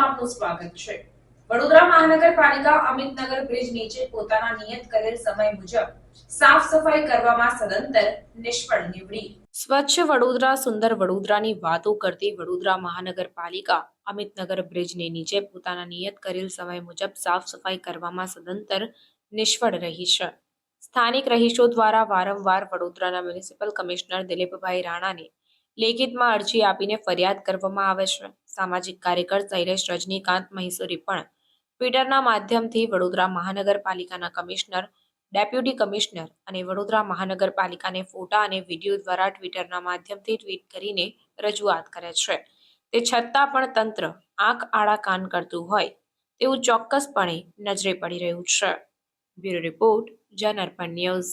આપનું સ્વાગત છે. વડોદરા મહાનગરપાલિકા અમિતનગર બ્રિજ નીચે પોતાના નિયત કરેલ સમય મુજબ સાફ સફાઈ કરવામાં સદંતર નિષ્ફળ નીવડી. સ્વચ્છ વડોદરા, સુંદર વડોદરાની વાતો કરતી વડોદરા મહાનગરપાલિકા અમિતનગર બ્રિજની નીચે પોતાના નિયત કરેલ સમય મુજબ સાફ સફાઈ કરવામાં સદંતર નિષ્ફળ રહી છે. સ્થાનિક રહીશો દ્વારા વારંવાર વડોદરાના મ્યુનિસિપલ કમિશનર દિલીપભાઈ રાણાને લેખિતમાં અરજી આપીને ફરિયાદ કરવામાં આવે છે. સામાજિક કાર્યકર શૈલેષ રજનીકાંત મહીસુરી પણ ટ્વિટરના માધ્યમથી વડોદરા મહાનગરપાલિકાના કમિશનર, ડેપ્યુટી કમિશનર અને વડોદરા મહાનગરપાલિકાને ફોટા અને વીડિયો દ્વારા ટ્વિટરના માધ્યમથી ટ્વીટ કરીને રજૂઆત કરે છે. તે છતાં પણ તંત્ર આંખ આડા કાન કરતું હોય તેવું ચોક્કસપણે નજરે પડી રહ્યું છે. Bureau report Janarpan news.